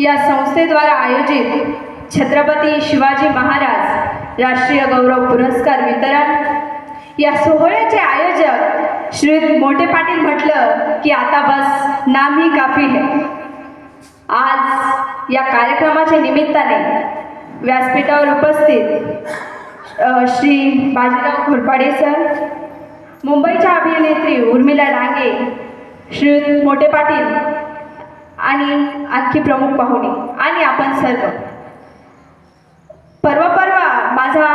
या संस्थेद्वारा आयोजित छत्रपती शिवाजी महाराज राष्ट्रीय गौरव पुरस्कार वितरण. या सोहळ्याचे आयोजक श्री मोठे पाटील म्हटलं की आता बस नाम ही काफी है. आज या कार्यक्रमाच्या निमित्ताने व्यासपीठावर उपस्थित श्री बाजीराव घोरपाडे सर मुंबईच्या अभिनेत्री उर्मिला डांगे श्री मोठे पाटील आणि आणखी प्रमुख पाहुणे. आणि आपण सर्व. परवा परवा माझा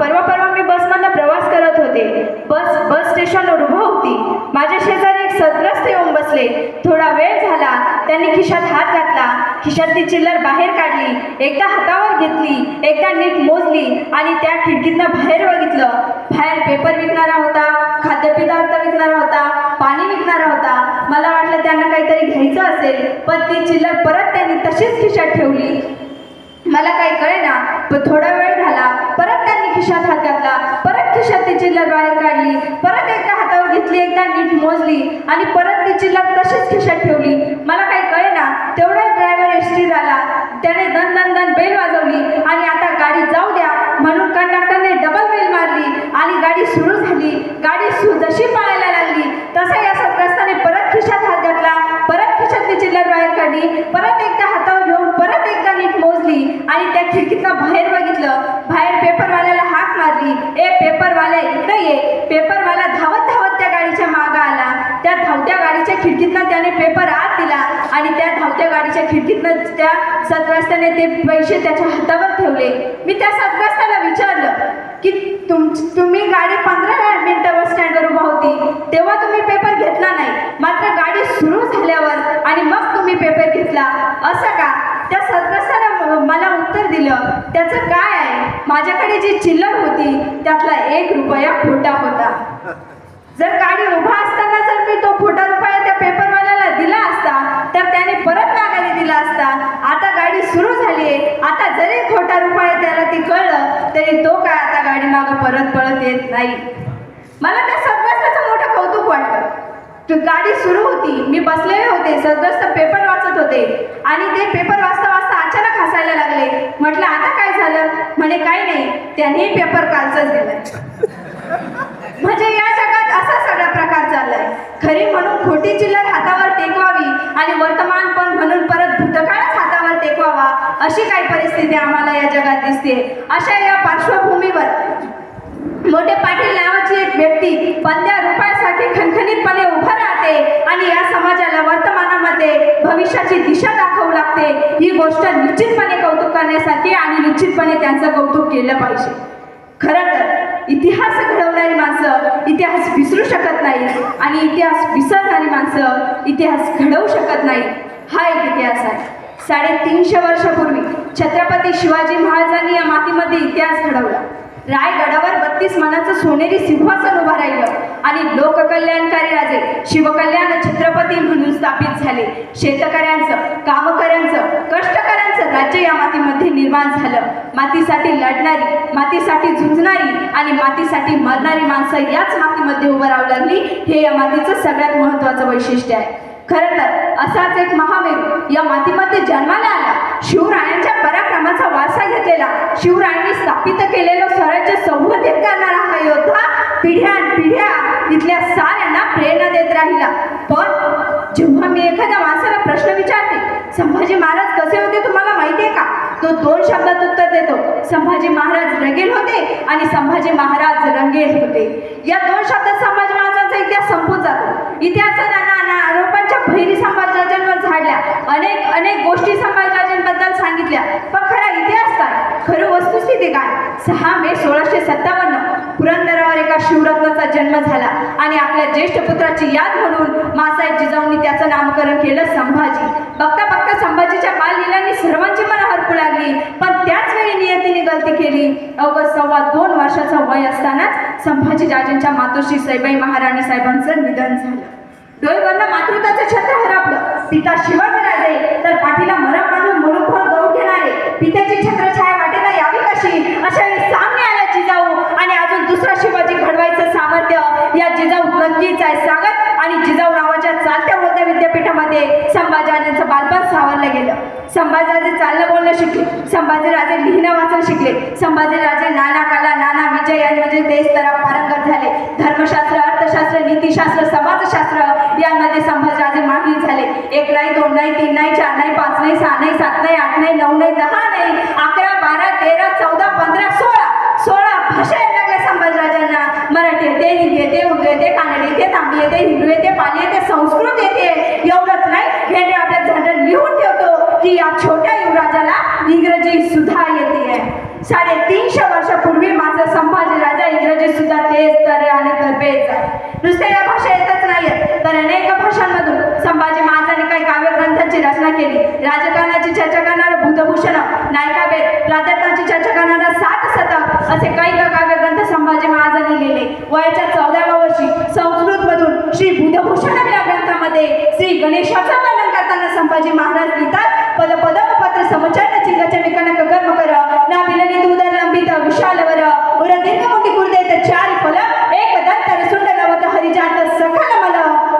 परवा परवा मी बसमधला प्रवास करत होते. बस बस स्टेशनवर उभं होती. माझ्या शेजारी एक सद्ग्रस्त येऊन बसले. थोडा वेळ झाला. त्यांनी खिशात हात घातला. खिशातली चिल्लर बाहेर काढली. एकदा हातावर घेतली. एकदा नीट मोजली. आणि त्या खिडकीतनं बाहेर बघितलं. बाहेर पेपर विकणारा होता खाद्यपदार्थ विकणारा होता पाणी विकणारा होता मला वाटलं त्यांना काहीतरी घ्यायचं असेल पण ती चिल्लर परत त्यांनी तशीच खिशात ठेवली. मला काही कळेना पण थोडा वेळ झाला परत त्यांनी खिशात हात घातला. परत खिशात ती चिल्लर बाहेर काढली. परत एकदा हातावर घेतली एकदा नीट मोजली आणि परत ती चिल्लर तशीच खिशात ठेवली. मला काही कळेना तेवढा ड्रायव्हर एसटी झाला. त्याने दन दन दन बेल वाजवली आणि आता गाडी जाऊ द्या म्हणून कंडक्टरने डबल बेल मारली आणि गाडी सुरू झाली. गाडी सु जशी पळायला लागली तसा या सत्रस्ताने परत खिशात हात घातला परत खिशातली चिल्लर बाहेर काढली परत एकदा हातावर घेऊन परत एकदा नीट मोजली आणि त्या खिडकीतनं बाहेर बघितलं बाहेर पेपरवाल्याला हाक मारली ए पेपरवाल्या इकडे ये पेपरवाला धावत धावत त्या गाडीच्या मागं आला त्या धावत्या गाडीच्या खिडकीतनं त्याने पेपर आत दिला आणि त्या धावत्या गाडीच्या खिडकीतनं त्या सदग्रस्ताने ते पैसे त्याच्या हातावर ठेवले. मी त्या सदग्रस्ताला विचारलं की तुम तुम्ही गाडी पंधरा मिनिटं बस स्टँडवर उभा होती. तेव्हा तुम्ही पेपर घेतला नाही. मात्र गाडी सुरू झाल्यावर आणि मग तुम्ही पेपर घेतला. असं का? त्या सदस्यानं मला उत्तर दिलं त्याचं काय आहे? माझ्याकडे जी चिल्लर होती त्यातला एक रुपया खोटा होता. जर गाडी उभा असताना जर मी तो खोटा रुपया त्या पेपरवाल्याला दिला असता तर त्याने परत माघारी दिला असता आता गाडी सुरू झाली आहे आता जरी खोटा रुपया त्याला ती कळलं तरी तो काय आता गाडी मागं देत येत नाही. मला त्या सदग्रस्ताचं मोठं कौतुक वाटलं गाडी सुरू होती मी बसलेले होते सदग्रस्त पेपर वाचत होते आणि ते पेपर वाचता वाचता अचानक हसायला लागले. म्हटलं आता काय झालं? म्हणे काय नाही त्याने पेपर कालचाच दिलाय. म्हणजे या जगात असा सगळा प्रकार चाललाय. खरी म्हणून खोटी चिल्लर हातावर टेकवावी आणि वर्तमान पण म्हणून परत भूतकाळच हातावर टेकवावा अशी काही परिस्थिती आम्हाला या जगात दिसते. अशा या पार्श्वभूमीवर मोठे पाटील नावाची एक व्यक्ती पंध्या रुपयासाठी खणखणीतपणे उभं राहते आणि या समाजाला वर्तमानामध्ये भविष्याची दिशा दाखवू लागते. ही गोष्ट निश्चितपणे कौतुक करण्यासाठी आणि निश्चितपणे त्यांचं कौतुक केलं पाहिजे. खरं तर इतिहास घडवणारी माणसं इतिहास विसरू शकत नाही आणि इतिहास विसरणारी माणसं इतिहास घडवू शकत नाही हा एक इतिहास आहे. साडेतीनशे वर्षापूर्वी छत्रपती शिवाजी महाराजांनी या मातीमध्ये इतिहास घडवला. रायगडावर बत्तीस मनाचं सोनेरी सिंहासन उभं राहिलं. आणि लोककल्याणकारी राजे शिवकल्याण छत्रपती म्हणून स्थापित झाले. शेतकऱ्यांचं कामकऱ्यांचं कष्टकऱ्यांचं राज्य या मातीमध्ये निर्माण झालं. मातीसाठी लढणारी मातीसाठी झुंजणारी आणि मातीसाठी मरणारी माणसं याच मातीमध्ये उभं राहू लागली. हे या मातीचं सगळ्यात महत्त्वाचं वैशिष्ट्य आहे. खरं तर असाच एक महावीर या मातीमध्ये जन्माला आला. शिवरायांच्या पराक्रमाचा वारसा घेतलेला. शिवरायांनी स्थापित केलेलं स्वराज्य संवर्धित करणारा हा योद्धा पिढ्या पिढ्या इथल्या साऱ्यांना प्रेरणा देत राहिला. पण जेव्हा मी एखाद्या माणसाला प्रश्न विचारते संभाजी महाराज कसे होते तुम्हाला माहिती आहे का? तो दोन शब्दात उत्तर देतो संभाजी महाराज रंगेल होते आणि संभाजी महाराज रंगेल होते. या दोन शब्दात संभाजी महाराजांचा इतिहास संपून जातो. इतिहासात अनेक अनेक गोष्टी संभाजीराजांबद्दल सांगितल्या. पण खरा इतिहास काय? खरं वस्तुस्थिती काय? सहा मे सोळाशे सत्तावन्न पुरंदरावर एका शिवरत्नाचा जन्म झाला. आणि आपल्या ज्येष्ठ पुत्राची याद म्हणून मासाहेब जिजाऊंनी त्याचं नामकरण केलं संभाजी. बघता बघता संभाजीच्या बाललीलांनी सर्वांची मन हरपू लागली. पण त्याच वेळी नियतीने गलती केली. अवघड सव्वा दोन वर्षाचा वय असतानाच संभाजी राजेंच्या मातोश्री सैबाई महाराणी साहेबांचं निधन झालं. डोईवरनं मातृत्वाचं छत्र हरपलं. पिता शिवाजीराजे तर पाठीला मरम बांधून मुलुखोर गहू घेणारे. पित्याची छत्रछाया वाटेला यावी कशी? अशा वेळी सामने आला जिजाऊ. आणि अजून दुसरा शिवाजी घडवायचं सामर्थ्य या जिजाऊ नक्कीच आहे सांगत आणि जिजाऊ नावाच्या चालत्या बोलत्या विद्यापीठामध्ये संभाजी बालपण सावरलं गेलं. संभाजीराजे चालणं बोलणं शिकले. संभाजीराजे लिहिणं वाचन शिकले. संभाजीराजे नाना कला नाना विजय यांमध्ये म्हणजे देश तरा पारंगत झाले. धर्मशास्त्र अर्थशास्त्र समाजशास्त्र यामध्ये संभाजीराजे माहीर झाले. एक नाही दोन नाही तीन नाही चार नाही पाच नाही सहा नाही सात नाही आठ नाही नऊ नाही दहा नाही अकरा बारा तेरा चौदा पंधरा सोळा सोळा भाषा यायला लागल्या संभाजीराजांना. मराठी येते हिंदी येते उर्दू येते कानडी येते तांबी येते हिंदू येते पाली येते संस्कृत येते. एवढंच नाही हे आपल्या झाडात लिहून ठेवतो की या छोट्या युवराजाला इंग्रजी सुद्धा येते. साडेतीनशे वर्षापूर्वी माझा संभाजी राजा इंग्रजी सुद्धा तेच तर आणि तरबेज नुसत्या या भाषा येतच नाहीत तर अनेक भाषांमधून संभाजी महाराजांनी काही काव्यग्रंथांची रचना केली. राजकारणाची चर्चा करणारं बुधभूषण नायकाभेद प्राध्यापकांची चर्चा करणारा सात शतक असे काही काव्यग्रंथ संभाजी महाराजांनी लिहिले. वयाच्या चौदाव्या वर्षी संस्कृत मधून श्री भूतभूषण या ग्रंथामध्ये श्री गणेशाचा वर्णन करताना संभाजी महाराज लिहितात पद पद पत्र समचरण चिंगच कनक कर्म कर ना विलनी उदर लंबित विशालवर उर दीर्घ मोठी कुर्देत चारी फल एक दंतर सुंड नवत हरिजात सखल मल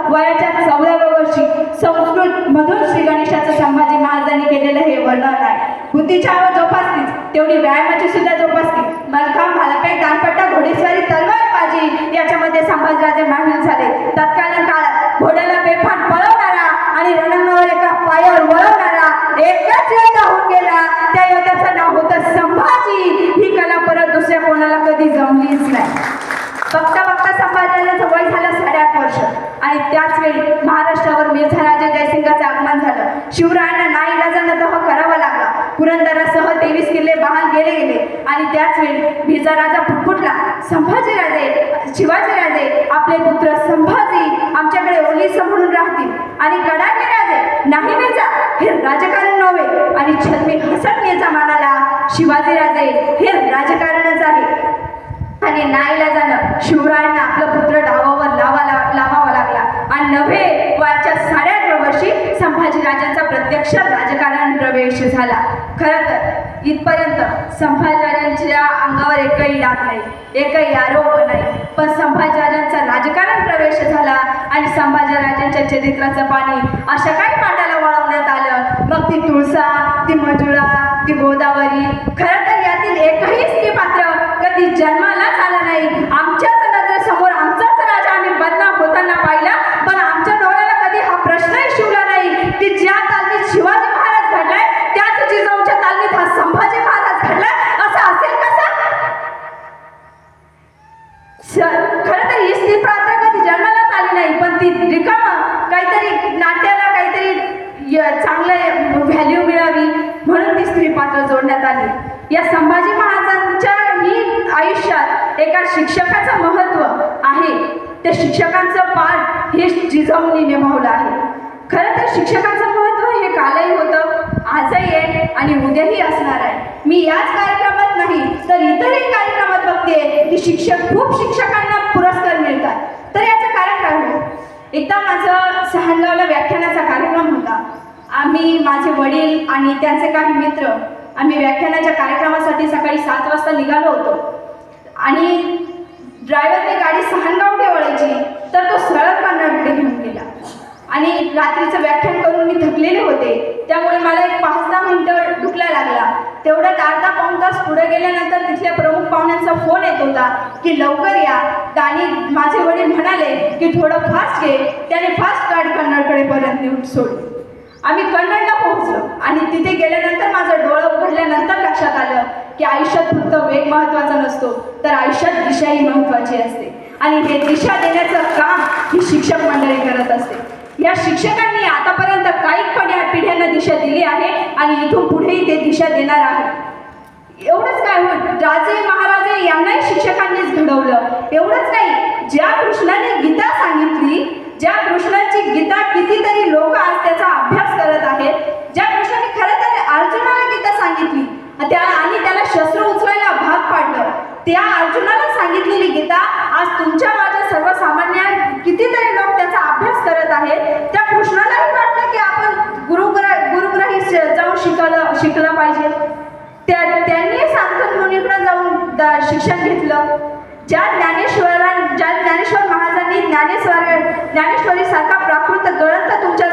वयाच्या चौदाव्या वर्षी संस्कृत मधून श्री गणेशाचं संभाजी महाराजांनी केलेलं हे वर्णन आहे बुद्धीच्या आवड जोपासलीच तेवढी व्यायामाची सुद्धा जोपासली मलखांब भालापेक दानपट्टा घोडेस्वारी तलवार बाजी याच्यामध्ये संभाजीराजे माहीर झाले तत्कालीन काळात घोड्याला बेफाट पळवणारा आणि रणांगणावर एका पायावर वळवणारा एकच योद्धा होऊन गेला त्या योद्ध्याचं नाव होतं संभाजी ही कला परत दुसऱ्या कोणाला कधी जमलीच नाही बघता बघता संभाजीराजांचं वय झालं साडेआठ वर्ष आणि त्याच वेळी महाराष्ट्रावर मिर्झाराजे जयसिंगाचं आगमन झालं शिवरायांना नाईलाजानं तह करावा लागला पुरंदरासह तेवीस किल्ले बहाल गेले गेले आणि त्याच वेळी मिर्झाराजा फुटफुटला संभाजीराजे शिवाजीराजे आपले पुत्र संभाजी आमच्याकडे ओलीस म्हणून राहतील. आणि गडाखे राजे नाही मिर्झा हे राजकारण नव्हे. आणि छद्मी हसत मिर्झा मानाला शिवाजीराजे हे राजकारणच आहे. आणि नाईला जाणं शिवरायांना आपलं पुत्र डावावर लावा लावावा लागला. आणि नव्हे वयाच्या साडेआठव्या वर्षी संभाजीराजांचा प्रत्यक्ष राजकारण प्रवेश झाला. खरं तर इथपर्यंत संभाजाच्या अंगावर एकही डाग नाही एकही आरोप नाही. पण संभाजाचा राजकारण प्रवेश झाला आणि संभाजीराजांच्या चरित्राचं पाणी अशा काही पाटाला वळवण्यात आलं. मग ती तुळसा ती मजुळा ती गोदावरी खरं तर यातील एकही स्त्री पात्र कधी जन्मालाच आला नाही. चांगलं व्हॅल्यू मिळावी म्हणून ती स्त्री पात्र जोडण्यात आली. या संभाजी महाराजांच्या ही आयुष्यात एका शिक्षकाचं महत्त्व आहे. त्या शिक्षकांचं पाठ हे जिजाऊनी निभावलं आहे. खरं तर शिक्षकाचं महत्त्व हे कालही होतं आजही आहे आणि उद्याही असणार आहे. मी याच कार्यक्रमात नाही तर इतरही कार्यक्रमात बघते की शिक्षक खूप शिक्षकांना पुरस्कार मिळतात. तर याचं कारण काय होतं? एकदा माझं सहानगावला व्याख्यानाचा कार्यक्रम होता. आम्ही माझे वडील आणि त्यांचे काही मित्र आम्ही व्याख्यानाच्या कार्यक्रमासाठी सकाळी सात वाजता निघालो होतो. आणि ड्रायव्हरने गाडी सहानगावकडे ठेवायची तर तो सरळ कन्नडकडे घेऊन गेला. आणि रात्रीचं व्याख्यान करून मी थकलेले होते. त्यामुळे मला एक पाच दहा मिनटं दुखला लागला. तेवढ्या अर्धा पाऊण तास पुढे गेल्यानंतर तिथल्या प्रमुख पाहुण्यांचा फोन येत होता की लवकर या. आणि माझे वडील म्हणाले की थोडं फास्ट घे. त्याने फास्ट गाडी कन्नडकडे पर्यंत नेऊन सोडली. आम्ही कन्नडला पोहोचलो. आणि तिथे गेल्यानंतर माझं डोळं उघडल्यानंतर लक्षात आलं की आयुष्यात फक्त वेग महत्त्वाचा नसतो तर आयुष्यात दिशाही महत्त्वाची असते. आणि हे दिशा देण्याचं काम ही शिक्षक मंडळी करत असते. या शिक्षकांनी आतापर्यंत काही पिढ्या पिढ्यांना दिशा दिली आहे आणि इथून पुढेही ते दिशा देणार आहे एवढंच काय होत राजे महाराजे यांनाही शिक्षकांनीच घडवलं. एवढंच नाही ज्या कृष्णाने गीता सांगितली ज्या कृष्णाची गीता कितीतरी लोक आज त्याचा अभ्यास करत आहेत ज्या कृष्णाने खरं तर अर्जुनाला गीता सांगितली त्या आणि त्याला शस्त्र उचलायला भाग पाडलं. त्या अर्जुनाला सांगितलेली गीता आज तुमच्या माझ्या सर्वसामान्य कितीतरी लोक त्याचा अभ्यास करत आहेत त्या कृष्णालाही वाटलं की आपण गुरुग्रह गुरुग्रही जाऊन शिकलं शिकलं पाहिजे त्या त्यांनी सांगत मुनीकडे जाऊन द- शिक्षण घेतलं. ज्या ज्ञानेश्वरां ज्या ज्ञानेश्वर महाराजांनी ज्ञानेश्वर ज्ञानेश्वरी सारखा प्राकृत ग्रंथ तुमच्या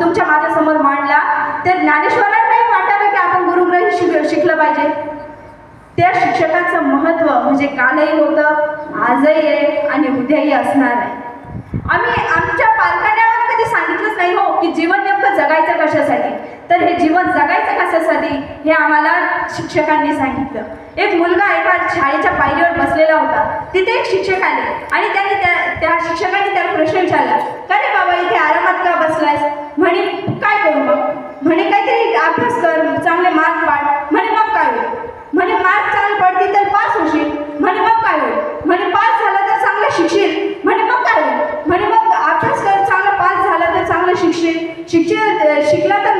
तुमच्या माझ्यासमोर मांडला तर ज्ञानेश्वरांनाही जीवनही शिक शिकलं पाहिजे. त्या शिक्षकांचं महत्त्व म्हणजे कालही होतं आजही आहे आणि उद्याही असणार आहे. आम्ही आमच्या पालकांना सांगितलंच नाही हो की जीवन नेमकं जगायचं कशासाठी? तर हे जीवन जगायचं कशासाठी? हे आम्हाला शिक्षकांनी सांगितलं. एक मुलगा एका शाळेच्या पायरीवर बसलेला होता. तिथे एक शिक्षक आले आणि त्याने त्या त्या शिक्षकांनी त्याला प्रश्न विचारला का रे बाबा इथे आरामात का बसलायस? म्हणे काय करू मग? म्हणे काहीतरी अभ्यास कर चांगले मार्क पाड म्हणे मग काय होईल म्हणे मार्क चांगले पडतील तर पास होशील म्हणे मग काय होईल म्हणे पास झाला तर चांगलं शिकशील म्हणे मग काय होईल म्हणे मग अभ्यास कर चांगला पास झाला तर चांगलं शिकशील शिक्षण शिकला तर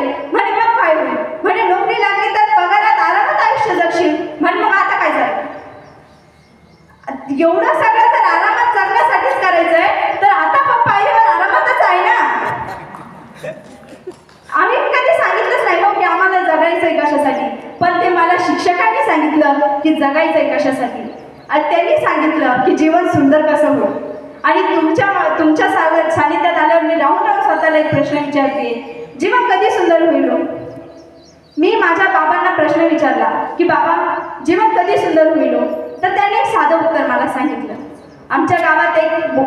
नोकरी म्हणे मग काय होईल? म्हणे नोकरी लागली तर पगारात आरामात आयुष्य जगशील. म्हणे मग आता काय झालं? एवढं सगळं तर आरामात जगण्यासाठीच करायचंय तर आता पप्पा आईवर आरामातच आहे ना? आम्ही कधी सांगितलंच नाही हो की आम्हाला जगायचंय कशासाठी पण ते मला शिक्षकांनी सांगितलं की जगायचंय कशासाठी. आणि त्यांनी सांगितलं की जीवन सुंदर कसं हो आणि तुमच्या तुमच्या सानिध्यात आल्यावर मी राहून राहून स्वतःला एक प्रश्न विचारते जीवन कधी सुंदर होईल हो? मी माझ्या बाबांना प्रश्न विचारला की बाबा जीवन कधी सुंदर होईल हो? तर त्यांनी एक साधं उत्तर मला सांगितलं. आमच्या गावात एक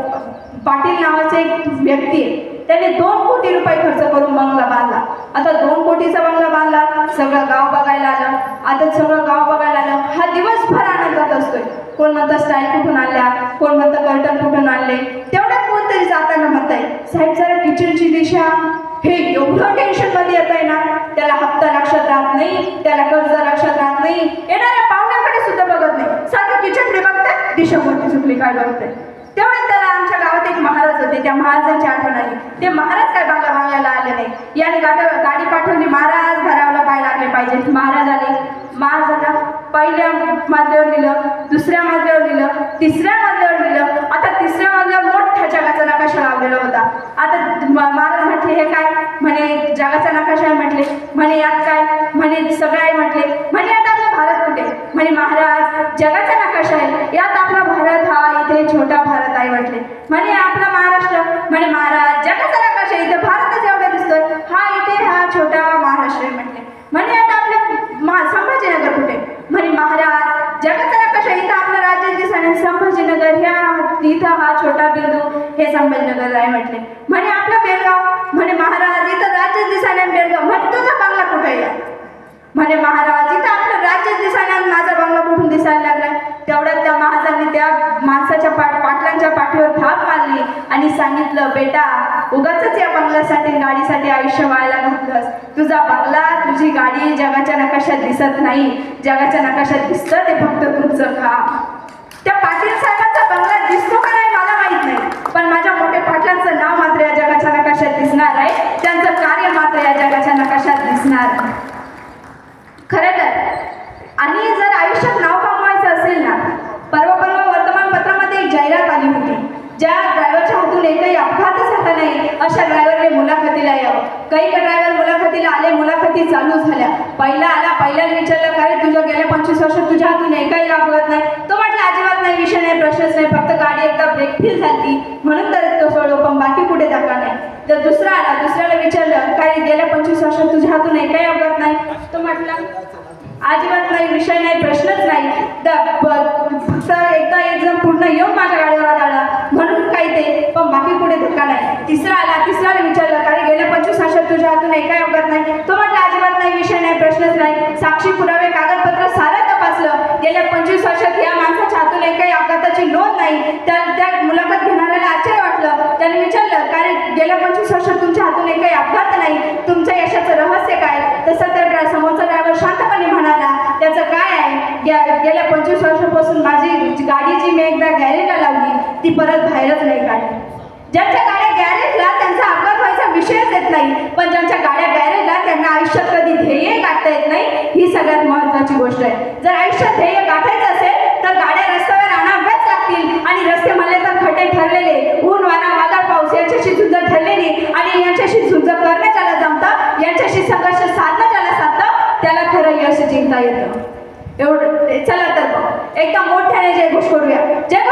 पाटील नावाचे एक व्यक्ती आहे. त्याने दोन कोटी रुपये खर्च करून बंगला बांधला. आता दोन कोटीचा बंगला बांधला सगळं गाव बघायला आलं. आता सगळं गाव बघायला आलं. हा दिवसभर आनंदात असतोय. कोण म्हणतं स्टाईल कुठून आणल्या? कोण म्हणतं कर्टन कुठून आणले? तेवढ्या कोणतरी जाताना म्हणताय साहेब जरा किचनची दिशा हे एवढं टेन्शनमध्ये येत आहे ना त्याला हप्ता लक्षात राहत नाही त्याला कर्ज लक्षात राहत नाही येणाऱ्या पाहुण्याकडे सुद्धा बघत नाही. सारखं किचनकडे बघताय दिशा कोणती चुकली काय बघताय? तेवढ्यात त्याला आमच्या गावात एक महाराज होते त्या महाराजांची आठवण आली. ते महाराज काय बांगला बांगायला आले नाही. याने गाठ गाडी पाठवली महाराज घरावला पाय लागले पाहिजे. महाराज आले. महाराजांना पहिल्या माजल्यावर दिलं दुसऱ्या माजल्यावर दिलं तिसऱ्या माजल्यावर दिलं. आता तिसऱ्या माजल्यावर मोठ्या जगाचा नकाशा लावलेला होता आता महाराज म्हटले हे काय? म्हणे जगाचा नकाशा आहे म्हटले. म्हणे यात काय? म्हणे सगळं आहे म्हटले. म्हणे आता आपला भारत कुठे? म्हणे महाराज जगाचा नकाशा आहे. यात आपला भारत हा इथे छोटा भारत आहे म्हटले. म्हणे आपला महाराष्ट्र? म्हणे महाराज जगाचा नकाशा आहे, इथे भारतच एवढा दिसतोय हा इथे हा छोटा महाराष्ट्र आहे म्हटले म्हणे आता आपल्या मा संभाजीनगर कुठे म्हणे महाराज जगाचा नकाशा आहे, इथं आपलं राज्य दिसणार संभाजीनगर ह्या इथं हा छोटा बिंदू हे संभाजीनगर आहे म्हटले. म्हणे आपलं बेळगाव म्हणे महाराज इथं राज्य दिसायला बेळगाव म्हणे तुझा बंगला कुठे आहे? म्हणे महाराज इथं आपलं राज्य दिसायला माझा बंगला कुठून दिसायला लागला? तेवढ्यात त्या महाराजांनी त्या माणसाच्या पाठ पाटलांच्या पाठीवर थाप मारली आणि सांगितलं बेटा उगाच या बंगल्यासाठी गाडीसाठी आयुष्य व्हायला घातलंस तुझा बंगला तुझी गाडी जगाच्या नकाशात दिसत नाही. जगाच्या नकाशात दिसतं ते फक्त तुमचं काम. त्या पाटील साहेबांचा बंगला दिसतो का नाही पण माझ्या मोठ्या पाटलांचं नाव मात्र या जगाच्या नकाशात दिसणार आहे. त्यांचं कार्य मात्र या जगाच्या नकाशात दिसणार. खर खरं तर आणि जर आयुष्यात नाव कमवायचं असेल ना परवा परवा वर्तमानपत्रामध्ये एक जाहिरात आली होती. ज्या ड्रायव्हरच्या हातून एकही अपघातच होता नाही अशा ड्रायव्हरने मुलाखतीला यावं. काही का ड्रायव्हर मुलाखतीला आले मुलाखती चालू झाल्या. पहिला आला पहिल्याला विचारलं काय तुझ्या गेल्या पंचवीस वर्षात तुझ्या हातून एकही अपघात नाही? तो म्हटलं अजिबात नाही विषय नाही प्रश्नच नाही फक्त गाडी एकदा ब्रेक फेल झाली म्हणून तर तो सोडलो पण बाकी कुठे धक्का नाही. तर दुसरा आला दुसऱ्याला विचारलं काय गेल्या पंचवीस वर्षात तुझ्या हातून एकही अपघात नाही? तो म्हटलं अजिबात नाही विषय नाही प्रश्नच नाही. तर फक्त एकदा एक जण पूर्ण येऊन माझ्या गाडीवर आला म्हणून काही ते पण बाकी पुढे धक्का नाही तिसरा आला तिसऱ्याला विचारलं कारण गेल्या पंचवीस वर्षात तुझ्या हातून एकही अपघात नाही तो म्हटलं अजिबात नाही विषय नाही प्रश्नच नाही साक्षी पुरावे कागदपत्र सारं तपासलं. गेल्या पंचवीस वर्षात या माणसाच्या हातून एकही अपघाताची नोंद नाही. त्या त्या मुलाखत घेणाऱ्याला आश्चर्य वाटलं. त्याने विचारलं कारण गेल्या पंचवीस वर्षात तुमच्या हातून एकही अपघात नाही. तुमच्या यशाचं रहस्य काय? तसं तर समोरचा ड्रायव्हर शांतपणे म्हणाला त्याचं काय आहे? गेल्या पंचवीस वर्षापासून माझी गाडी जी मी एकदा गॅरेजला लावली. ती परत बाहेरच नाही काढली. ज्यांच्या गाड्या गॅरेजला त्यांचा अपघात व्हायचा विषयच येत नाही. पण ज्यांच्या गाड्या गॅरेजला त्यांना आयुष्यात कधी ध्येय गाठता येत नाही ही सगळ्यात महत्वाची गोष्ट आहे. जर आयुष्यात ध्येय गाठायचं असेल तर गाड्या रस्त्यावर आणाव्याच लागतील आणि रस्ते म्हणले तर खटे ठरलेले ऊन वारा वादळ पाऊस याच्याशी झुंज ठरलेली आणि याच्याशी झुंज करणे ज्याला जमतं याच्याशी संघर्ष साधणं ज्याला साधतं त्याला खरं यश जिंकता येतं. एवढं चला तर एकदा मोठ्याने जयघोष करूया. जय